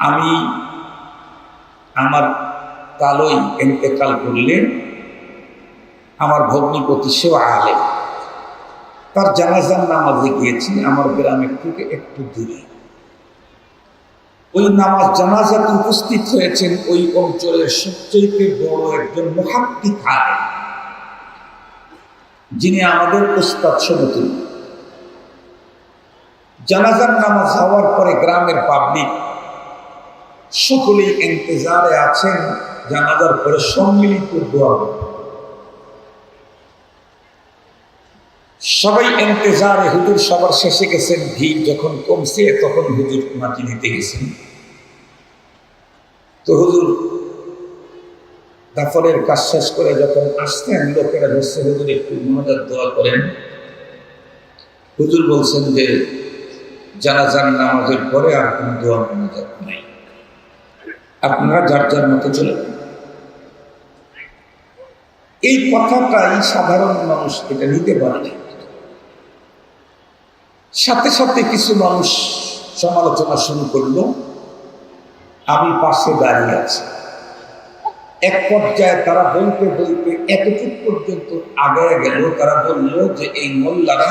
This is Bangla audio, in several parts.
আমি আমার কালই এতেকাল করলেন, আমার ভগ্নিপতি সেও আলে। তার জানাজার নামাজে গিয়েছি, আমার গ্রামের থেকে একটু দূরে। ওই নামাজ জানাজাতে উপস্থিত হয়েছেন ওই অঞ্চলের সবচেয়ে বড় একজন মহাত্মিক আলেম যিনি আমাদের উস্তাদ সমতুল্য জানাজার নামাজ হওয়ার পরে গ্রামের পাবলিক সকলেই ইন্তজারে আছেন জানাজার পরে সম্মিলিত দোয়া। সবাই ইন্তজারে, হুজুর সবার শেষে গেছেন, ভিড় যখন কমছে তখন হুজুর মাটি নিতে গেছেন। তো হুজুর, দাফনের কাজ শেষ করে যখন আসতেন, লোকেরা বসছে হুজুর, একটু মনোজাত দোয়া করেন। হুজুর বলছেন যে, জানাজার নামাজের পরে আর কোনো দোয়া মনোজাত নেই। আপনারা যার যার মতো চলে এই কথাটাই সাধারণ মানুষ এটা নিতে পারে সাথে সাথে কিছু মানুষ সমালোচনা শুরু করল, আমি পাশে দাঁড়িয়ে আছি। এক পর্যায়ে তারা বলতে বলতে এতটুক পর্যন্ত আগে গেল, তারা বলল যে এই মোল্লারা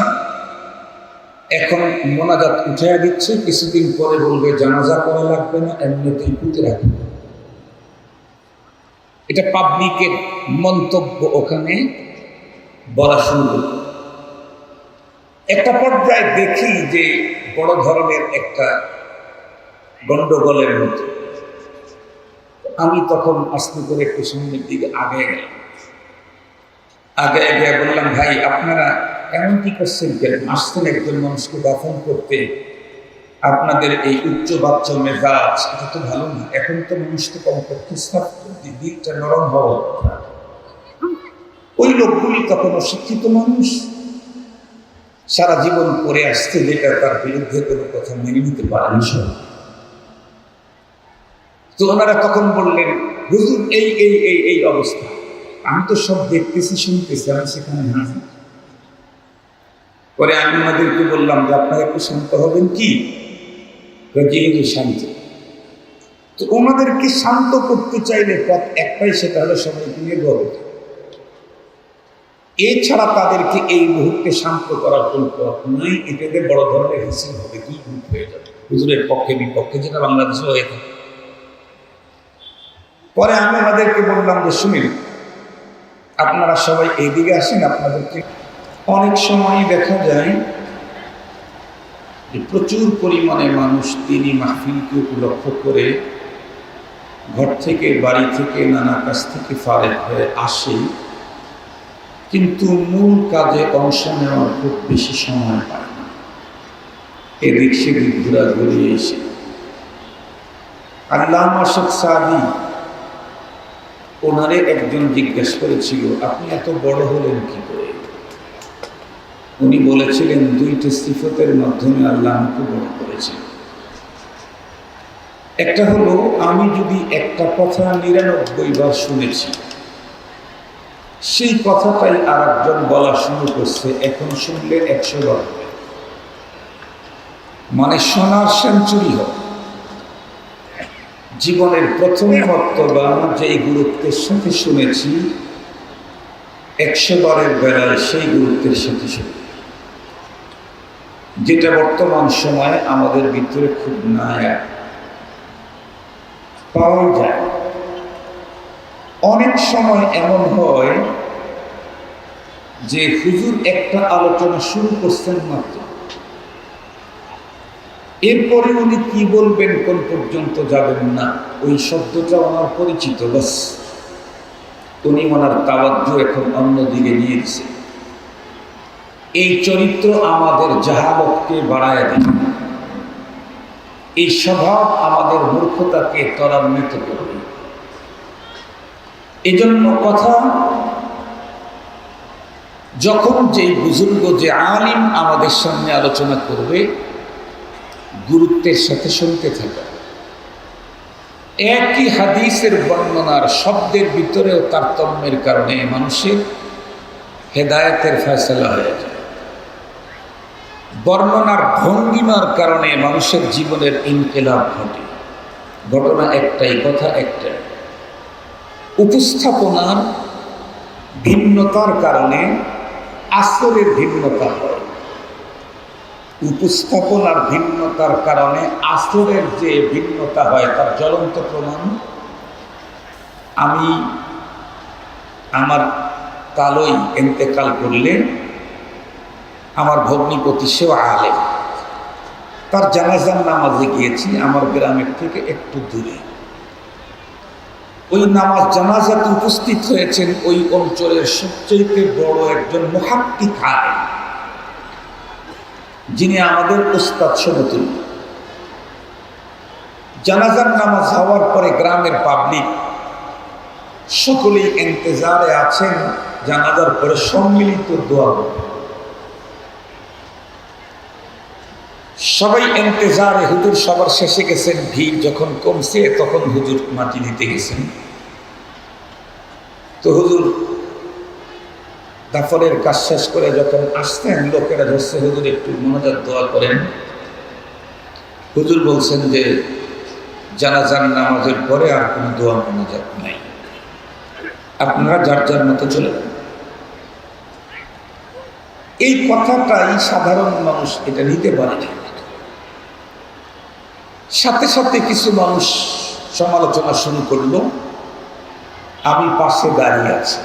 এখন মোনাজাত উঠাইয়া দিচ্ছে, কিছুদিন পরে বলবে, জানাজা করা লাগবে না, এমনিতেই পুঁতে রাখবে। এটা পাবলিকের মন্তব্য ওখানে বলা শুরু একটা পর্যায়ে দেখি যে বড় ধরনের একটা গন্ডগোলের মতো আমি তখন আস্তে করে একটু সামনের দিকে আগে গেলাম। আগে আগে বললাম, ভাই, আপনারা এমন কি করছেন কেন আসছেন একজন মানুষকে দাফন করতে। আপনাদের এই উচ্চ বাচ্চা মেজাজ, এটা তো ভালো না। এখন তো মানুষ তো কমপক্ষে দিলটা নরম হওয়া ওই লোকগুলি তখন অশিক্ষিত মানুষ। সারা জীবন করে আসছে যেটা তার বিরুদ্ধে কোনো কথা মেনে নিতে পারেনি সব তো ওনারা তখন বললেন, হুজুর, এই এই এই এই অবস্থা। আমি তো সব দেখতেছি, শুনতেছি, আমি সেখানে হাজির। পরে আমি ওনাদেরকে বললাম যে, আপনারা একটু শান্ত হবেন কি? শান্ত। তো ওনাদেরকে শান্ত করতে চাইলে পথ একটাই, সেটা হলো সবাইকে নিয়ে গর্ব এছাড়া তাদেরকে এই মুহূর্তে শান্ত করার কোনো পথ নেই। এটাতে বড় ধরনের হিসেবে হবে কি হয়ে যাবে। হুজুরের পক্ষে বিপক্ষে যেটা বাংলাদেশে হয়ে থাকে। পরে আমি ওনাদেরকে বললাম যে, শুনিন, আপনারা সবাই এইদিকে আসেন, আপনাদেরকে অনেক সময় দেখা যায় প্রচুর পরিমাণে মানুষ তিনি মাহফিলকে উপলক্ষ করে ঘর থেকে, বাড়ি থেকে, নানা কাছ থেকে ফারেক হয়ে আসে। কিন্তু মূল কাজে অংশ নেওয়ার খুব বেশি সময় পায় না। এদিক সেদিক ঘোরাঘুরি এসে। আল্লাহ মাসুদ সাদি ওনারে একজন জিজ্ঞেস করেছিল, আপনি এত বড় হলেন কি করে? উনি বলেছিলেন, দুইটি সিফতের মাধ্যমে আল্লাহ আমাকে বড় করেছেন একটা হলো, আমি যদি একটা কথা নিরানব্বই বার শুনেছি, সেই কথাটাই আর একজন বলা শুরু করছে, এখন শুনলে একশো বার মানে সোনার সেঞ্চুরি হবে জীবনের প্রথম বক্তব্য যে গুরুত্বের সাথে শুনেছি, একশো বারের বেলায় সেই গুরুত্বের সাথে শুনি যেটা বর্তমান সময়ে আমাদের ভিতরে খুব নায়া পাওয়া যায়। অনেক সময় এমন হয় যে হুজুর একটা আলোচনা শুরু করছেন মাত্র। এরপরে উনি কি বলবেন কোন পর্যন্ত যাবেন না, ওই শব্দটা ওনার পরিচিত, বাস। উনি ওনার তাবাজ্য এখন অন্যদিকে নিয়ে দিছে এই চরিত্র আমাদের জাহালতকে বাড়ায় দেয় এই স্বভাব আমাদের মূর্খতাকে ত্বরান্বিত করবে। এজন্য কথা, যখন যেই বুজুর্গ, যে আলিম আমাদের সামনে আলোচনা করবে, গুরুত্বের সাথে শুনতে থাকা একই হাদিসের বর্ণনার শব্দের ভিতরেও তারতম্যের কারণে মানুষের হেদায়তের ফয়সলা হয়ে যায়। বর্ণনার ভঙ্গিমার কারণে মানুষের জীবনের ইনকেলাব ঘটে। ঘটনা একটাই, কথা একটাই উপস্থাপনার ভিন্নতার কারণে আসরের ভিন্নতা হয়। উপস্থাপনার ভিন্নতার কারণে আসরের যে ভিন্নতা হয়, তার জ্বলন্ত প্রমাণ আমি আমার কালই এতেকাল করলে আমার ভগ্নিপতি সেও আলে তার জানাজার নামাজে গিয়েছি, আমার গ্রামের থেকে একটু দূরে। ওই নামাজ জানাজাতে উপস্থিত হয়েছেন ওই অঞ্চলের সবচেয়ে বড় একজন মহাত্মিক আলেম, যিনি আমাদের ওস্তাদ সমতুল্য জানাজার নামাজ হওয়ার পরে গ্রামের পাবলিক সকলেই এন্তেজারে আছেন, জানাজার পরে সম্মিলিত দোয়া সবাই এন্তেজারে হুজুর সবার শেষে গেছেন, ভিড় যখন কমছে তখন হুজুর মাটি দিতে গেছেন। তো হুজুর দাফনের কাজ শেষ করে যখন আসতেন লোকেরা ধরছে, হুজুর, একটু মনোজাত দোয়া করেন। হুজুর বলছেন যে যারা জানাজান নামাজের পরে আর কোনো দোয়া মনোজাত নাই। আপনারা যার যার মতো চলে যান। এই কথাটাই সাধারণ মানুষ এটা নিতে পারে না। সাথে সাথে কিছু মানুষ সমালোচনা শুরু করল, আমি পাশে দাঁড়িয়ে আছি।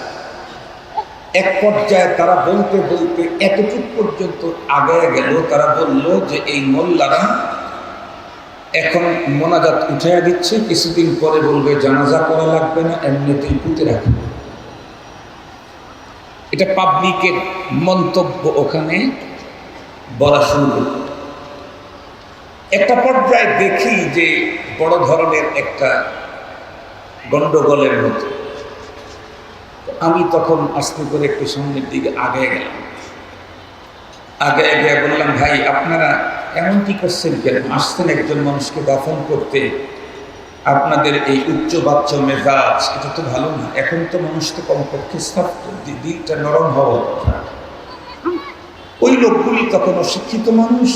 এক পর্যায়ে তারা বলতে বলতে এতটুক পর্যন্ত আগায় গেল, তারা বলল যে এই মোল্লারা এখন মোনাজাত উঠাইয়া দিচ্ছে, কিছুদিন পরে বলবে জানাজা করা লাগবে না, এমনিতেই পুঁতে রাখবে। এটা পাবলিকের মন্তব্য ওখানে বলা শুরু করল। একটা পর্যায়ে দেখি যে বড় ধরনের একটা গন্ডগোলের মতো। আমি তখন আস্তে করে একটু সামনের দিকে আগে গেলাম। আগে আগে বললাম, ভাই, আপনারা এমন কি করছেন কেন? আসছেন একজন মানুষকে দাফন করতে। আপনাদের এই উচ্চ বাচ্চা মেজাজ, এটা তো ভালো না। এখন তো মানুষ তো কমপক্ষে স্থাপ্ত দিলটা নরম হওয়া ওই লোকগুলি তখন অশিক্ষিত মানুষ।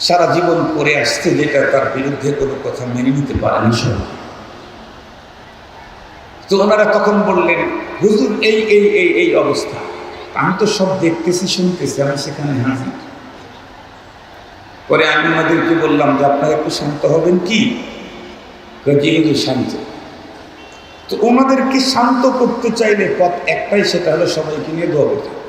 সারা জীবন করে আসছে যেটা তার বিরুদ্ধে কোনো কথা মেনে নিতে পারেনি তো ওনারা তখন বললেন, হুজুর, এই এই এই এই অবস্থা। আমি তো সব দেখতেছি, শুনতেছি, আমি সেখানে হাজির। পরে আমি ওনাদেরকে বললাম যে, আপনারা একটু শান্ত হবেন কি? যেহেতু শান্ত। তো ওনাদেরকে শান্ত করতে চাইলে পথ একটাই, সেটা হলো সবাইকে নিয়ে দোয়া করতে।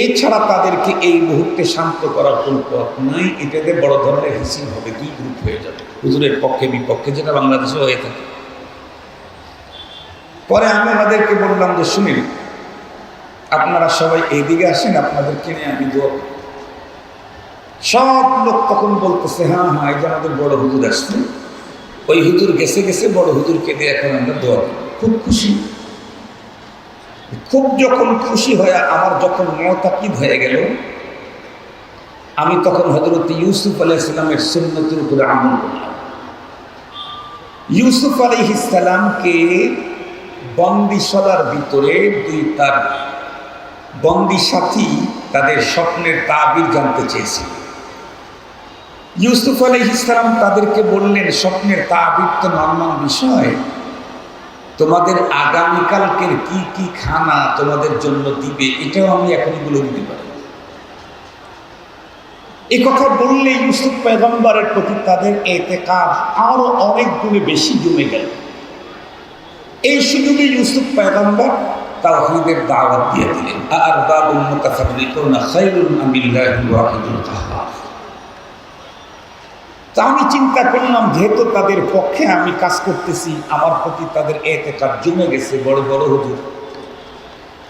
এছাড়া তাদেরকে এই মুহূর্তে শান্ত করার কোন পথ নাই। এটাতে বড় ধরনের হিসিং হবে, দুই গ্রুপ হয়ে যাবে। হুজুরের পক্ষে, বিপক্ষে যেটা বাংলাদেশে হয়ে থাকে। পরে আমি আমাদেরকে বললাম যে, শুনিন, আপনারা সবাই এইদিকে আসেন, আপনাদেরকে নিয়ে আমি দোয়া সব লোক তখন বলতেছে হ্যাঁ হ্যাঁ এই যে আমাদের বড় হুজুর আসছে। ওই হুজুর গেছে গেছে, বড় হুজুরকে দিয়ে এখন আমরা দোয়া খুব খুশি। খুব যখন খুশি হয়ে আমার যখন মতাকিদ হয়ে গেল, আমি তখন হজরত ইউসুফ আলাইসালামের সুন্নতির উপরে আমল করলাম। ইউসুফ আলাইহিসালামকে বন্দিশালার ভিতরে দুই তার বন্দি সাথী তাদের স্বপ্নের তাবির জানতে চেয়েছিল। ইউসুফ আলহ ইসলাম তাদেরকে বললেন, স্বপ্নের তাবির তো নর্মাল বিষয় তোমাদের আগামীকালকের কি কি খানা তোমাদের জন্য দিবে, এটাও আমি এখনই বলে দিতে পারি। এ কথা বললে ইউসুফ পেগম্বরের প্রতি তাদের এতে কাজ আরও অনেক গুণে বেশি জমে গেল। এই সুযোগে ইউসুফ পেগম্বর তাওহীদের দাওয়াত দিয়ে দিলেন। আর বাবুল মুতাফাররিকুনা তা আমি চিন্তা করলাম, যেহেতু তাদের পক্ষে আমি কাজ করতেছি, আমার প্রতি তাদের এতে কাজ জমে গেছে বড় বড় হুজুর।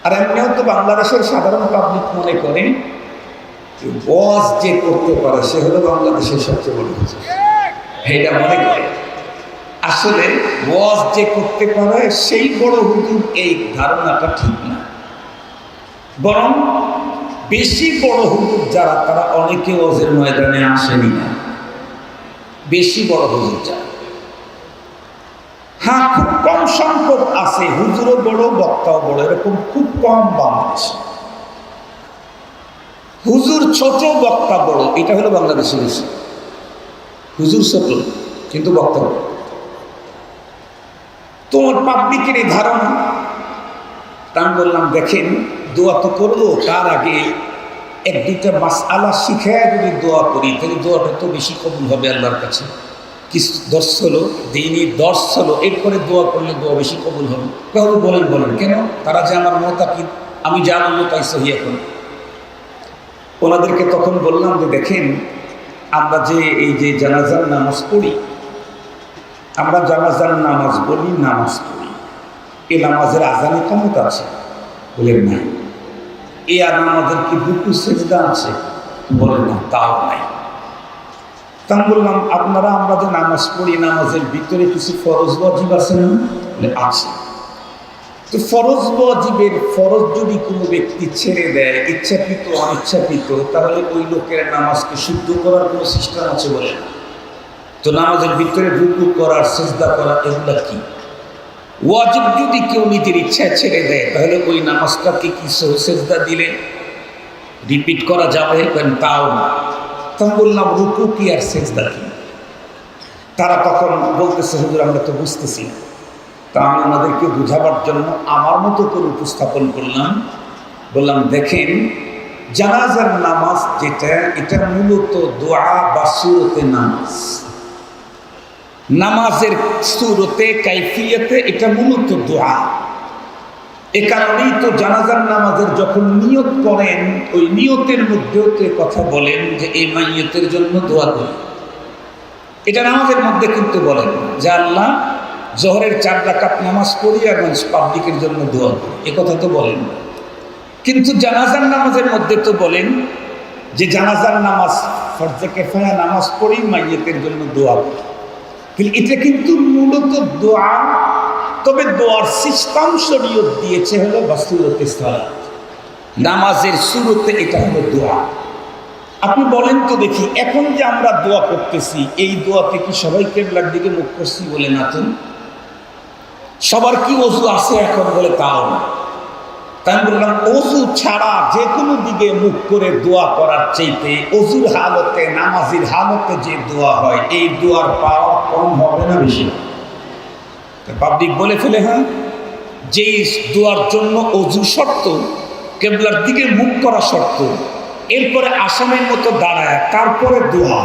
আর এমনিও তো বাংলাদেশের সাধারণ পাবলিক মনে করে যে বস যে করতে পারে, সে হলো বাংলাদেশের সবচেয়ে বড় হুজুর। এটা মনে করে। আসলে ওয়াজ যে করতে পারে, সেই বড় হুজুর এই ধারণাটা ঠিক না। বরং বেশি বড় হুজুর যারা, তারা অনেকে ওজের ময়দানে আসেনি না। বেশি বড় হুজুর যায় হ্যাঁ খুব কম সংখ্যক আছে, হুজুরও বড়, বক্তাও বড়, এরকম খুব কম বাংলাদেশে। হুজুর ছোট, বক্তা বড়, এটা হলো বাংলাদেশের বিষয় হুজুর ছোট, কিন্তু বক্তব্য তোমার পাবলিকের এই ধারণা, তা আমি বললাম, দেখেন, দোয়া তো করব, তার আগে এক দুইটা মাস আলা শিখে যদি দোয়া করি, তাহলে দোয়াটা তো বেশি কবুল হবে আল্লাহর কাছে। কিছু দর্শ হলো, দিনই দর্শ হলো, এরপরে দোয়া করলে দোয়া বেশি কবুল হবে। কাউকে বলেন বলেন, কেন? তারা যে আমার মোতাকিদ আমি যা বলব তাই সহি এখন। ওনাদেরকে তখন বললাম যে, দেখেন, আমরা যে এই যে জানাজার নামাজ পড়ি, আমরা জানাজার নামাজ বলি, নামাজ পড়ি। এই নামাজের আজানে ক্ষমতা আছে? বলেন, নাই। এই আর নামাজের কি দুটো সেজদা আছে? বলেন না, তাও নাই। তা বললাম, আপনারা আমরা যে নামাজ পড়ি, নামাজের ভিতরে কিছু ফরজ ওয়াজিব আছে না? বলে, আছে। তো ফরজ ওয়াজিবের ফরজ যদি কোনো ব্যক্তি ছেড়ে দেয়, ইচ্ছাকৃত, অনিচ্ছাকৃত, তাহলে ওই লোকের নামাজকে শুদ্ধ করার কোনো সিস্টেম আছে বলে তো নামাজের ভিতরে রুকু করার চেষ্টা করা, এগুলা কি? ওয়াজিব যদি কেউ নিজের ইচ্ছায় ছেড়ে দেয়, তাহলে ওই নামাজটাকে কি সেজদা দিলে? রিপিট করা যাবে? তাও না। তখন বললাম, রুকু কি আর সেজদা কি? তারা তখন বলতেছে, হুজুর, আমরা তো বুঝতেছি না। তা আমি ওনাদেরকে বুঝাবার জন্য আমার মতো করে উপস্থাপন করলাম। বললাম, দেখেন, জানাজার নামাজ যেটা, এটা মূলত দোয়া বা সুরতে নামাজ। নামাজের সুরতে, কাইফিয়তে এটা মূলত দোয়া। এ কারণেই তো জানাজার নামাজের যখন নিয়ত করেন, ওই নিয়তের মধ্যেও তো কথা বলেন যে এই মাইয়তের জন্য দোয়া করি। এটা নামাজের মধ্যে কিন্তু বলেন যে, আল্লাহ, জহরের চার ডাকাত নামাজ পড়ি এবং পাবলিকের জন্য দোয়া করি। এ কথা তো বলেন। কিন্তু জানাজার নামাজের মধ্যে তো বলেন যে, জানাজার নামাজ, ফরজে কেফায়া নামাজ পড়ি, মাইয়তের জন্য দোয়া করি। এটা কিন্তু মূলত দোয়া। তবে দোয়ার সিস্টেম শরীয়ত দিয়েছে হলো বাস্তুরতে সালাত নামাজের শুরুতে এটা হলো দোয়া। আপনি বলেন তো দেখি, এখন যে আমরা দোয়া করতেছি, এই দোয়াতে কি সবাই কেবলার দিকে মুখ করছি বলে না সবার কি অজু আছে এখন বলে তাও না। তাই আমি বললাম, অজু ছাড়া যে কোনো দিকে মুখ করে দোয়া করার চাইতে অজুর হালতে, নামাজির হালতে যে দোয়া হয়, এই দোয়ার পাওয়ার কম হবে না বেশি? পাবলিক বলে ফেলে হ্যাঁ? যেই দোয়ার জন্য অজু শর্ত, কেবলার দিকে মুখ করা শর্ত, এরপরে আসামের মতো দাঁড়ায়, তারপরে দোয়া।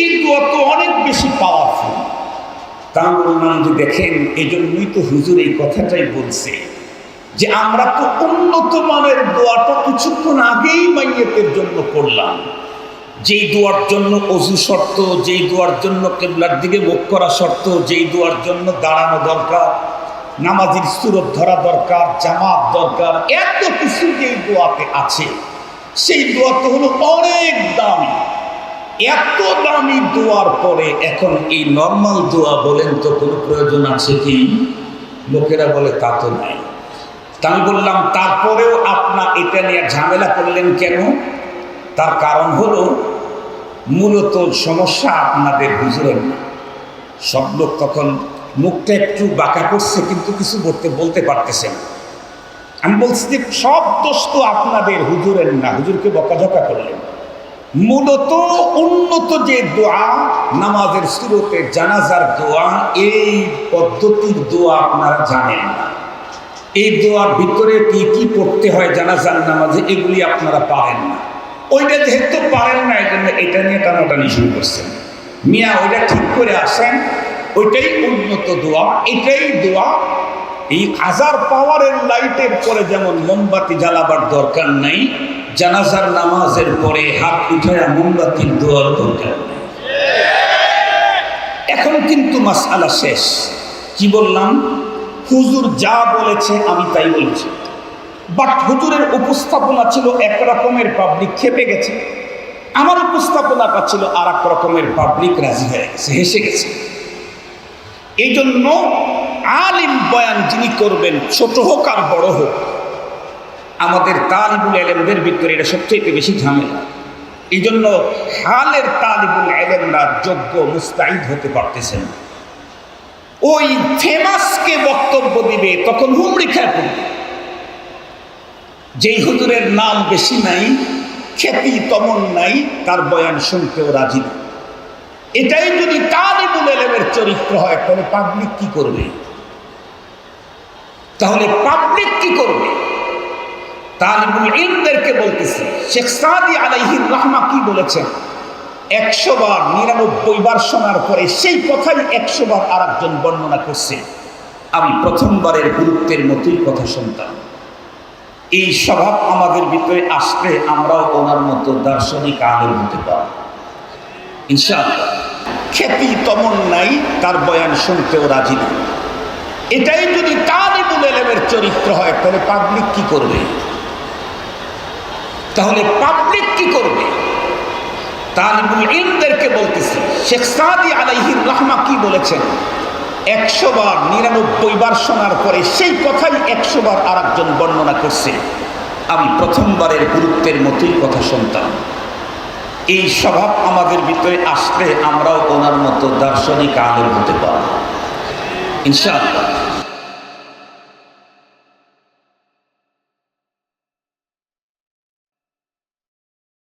এই দোয়া তো অনেক বেশি পাওয়ারফুল তা বললাম যে দেখেন এই জন্যই তো হুজুর এই কথাটাই বলছে। যে আমরা তো উন্নত মানের দোয়াটা কিছুক্ষণ আগেই মাইয়েতের জন্য করলাম। যেই দোয়ার জন্য অজু শর্ত, যেই দোয়ার জন্য কেবলার দিকে মুখ করা শর্ত, যেই দোয়ার জন্য দাঁড়ানো দরকার, নামাজির সুরত ধরা দরকার, জামাত দরকার, এত কিছু যেই দোয়াতে আছে, সেই দোয়া তো হলো অনেক দামি। এত দামি দোয়ার পরে এখন এই নর্মাল দোয়া বলেন তো কোনো প্রয়োজন আছে কি? লোকেরা বলে তা তো নাই। তা আমি বললাম, তারপরেও আপনার এটা নিয়ে ঝামেলা করলেন কেন? তার কারণ হলো, মূলত সমস্যা আপনাদের হুজুরের না। সব লোক তখন মুখটা একটু বাঁকা করছে, কিন্তু কিছু বলতে বলতে পারতেছে না। আমি বলছি যে, সব দোষ তো আপনাদের হুজুরের না। হুজুরকে বকাঝকা করলেন। মূলত উন্নত যে দোয়া, নামাজের শুরুতে জানাজার দোয়া, এই পদ্ধতির দোয়া আপনারা জানেন না। এই দোয়ার ভিতরে কি কি পড়তে হয় জানাজার নামাজে, এগুলি আপনারা পারেন না। ওইটা যেহেতু পারেন না এই জন্য এটা নিয়ে টানাটানি শুরু করছেন। মিয়া, ওইটা ঠিক করে আসেন, ওইটাই উন্নত দোয়া, এটাই দোয়া। এই হাজার পাওয়ারের লাইটের পরে যেমন মোমবাতি জ্বালাবার দরকার নাই, জানাজার নামাজের পরে হাত উঠায় মোমবাতির দোয়ার দরকার এখন কিন্তু মাসালা শেষ। কি বললাম? হুজুর যা বলেছে আমি তাই বলেছি। বাট হুজুরের উপস্থাপনা ছিল এক রকমের পাবলিক খেপে গেছে। আমার উপস্থাপনাটা ছিল আর এক রকমের পাবলিক রাজি হয়ে গেছে, হেসে গেছে। এই জন্য আলিম বয়ান যিনি করবেন, ছোট হোক আর বড় হোক, আমাদের তালিবুল এলেমদের ভিতরে এটা সবচেয়ে বেশি ঝামেলা। এই জন্য হালের তালিবুল এলেমরা যোগ্য মুস্তাইদ হতে পারতেছেন ওই ফেমাসকে বক্তব্য দিবে, তখন হুমড়ি খেয়ে পড়বে। যেই হুজুরের নাম বেশি নাই, খ্যাতি তমন নাই, তার বয়ান শুনতেও রাজি না। এটাই যদি তালিবুল এলেমের চরিত্র হয়, তাহলে পাবলিক কি করবে? তাহলে পাবলিক কি করবে? তালিবুল ইলমদেরকে বলতেছে, শেখ সাদি আলাইহির রহমা কি বলেছেন? একশো বার, নিরানব্বই বার শোনার পরে সেই কথাই একশো বার আর একজন বর্ণনা করছে। আমি প্রথমবারের গুরুত্বের মতোই কথা শুনতাম। এই স্বভাব আমাদের ভিতরে আসলে আমরাও ওনার মতো দার্শনিক আলেম হতে পারব ইনশাআল্লাহ। খ্যাতি তমন নাই, তার বয়ান শুনতেও রাজি না এটাই যদি তালিবুল এলেমের চরিত্র হয়, তাহলে পাবলিক কি করবে? তাহলে পাবলিক কি করবে? তালিবুল ইলমদেরকে বলতেছি। শেখ সাদি আলাইহির রহমা কি বলেছেন? একশো বার, নিরানব্বই বার শোনার পরে সেই কথাই একশো বার আর একজন বর্ণনা করছে। আমি প্রথমবারের গুরুত্বের মতোই কথা শুনতাম। এই স্বভাব আমাদের ভিতরে আসলে আমরাও ওনার মতো দার্শনিক আলেম হতে পারব। ইনশাআল্লাহ।